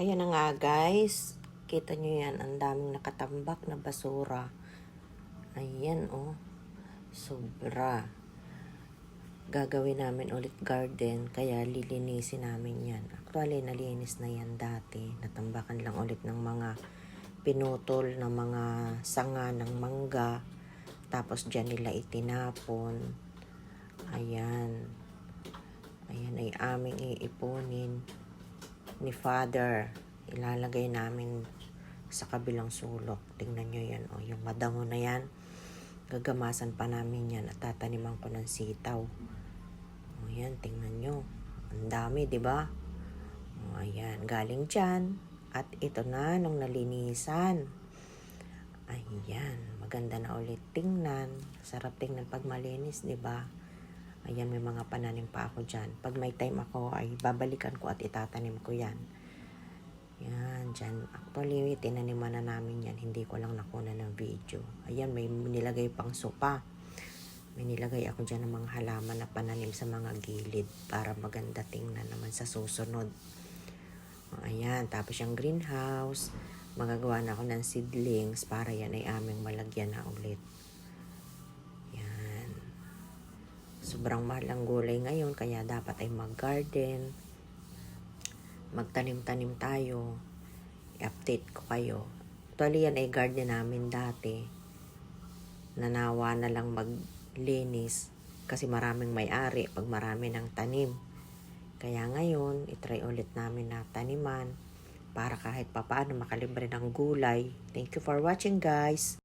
Ayan na nga guys. Kita nyo yan. Ang daming nakatambak na basura. Ayan oh. Sobra. Gagawin namin ulit garden. Kaya lilinisin namin yan. Actually, nalinis na yan dati. Natambakan lang ulit ng mga pinutol ng mga sanga ng mangga. Tapos dyan nila itinapon. Ayan. Ayan ay aming iipunin ni Father. Ilalagay namin sa kabilang sulok. Tingnan nyo yan. O, yung madamo na yan. Gagamasan pa namin yan at tataniman ko ng sitaw. O, yan. Tingnan nyo. Ang dami, di ba? O, ayan. Galing dyan. At ito na nung nalinisan. Ayan. Maganda na ulit tingnan. Sarap tingnan pag malinis, di ba? Ayan, may mga pananim pa ako dyan. Pag may time ako, ay babalikan ko at itatanim ko yan. Yan, dyan. Actually, tinaniman na namin yan. Hindi ko lang nakuna ng video. Ayan, may nilagay pang sopa. May nilagay ako dyan ng mga halaman na pananim sa mga gilid para maganda tingnan naman sa susunod. Ayan, tapos yung greenhouse. Magagawa na ako ng seedlings para yan ay aming malagyan na ulit. Yan. Sobrang mahal ang gulay ngayon kaya dapat ay mag-garden. Magtanim-tanim tayo. I-update ko kayo. Actually yan ay garden namin dati. Nanawa na lang maglinis kasi maraming may-ari pag marami ng tanim. Kaya ngayon, itry ulit namin na taniman para kahit papaano makalibre ng gulay. Thank you for watching guys.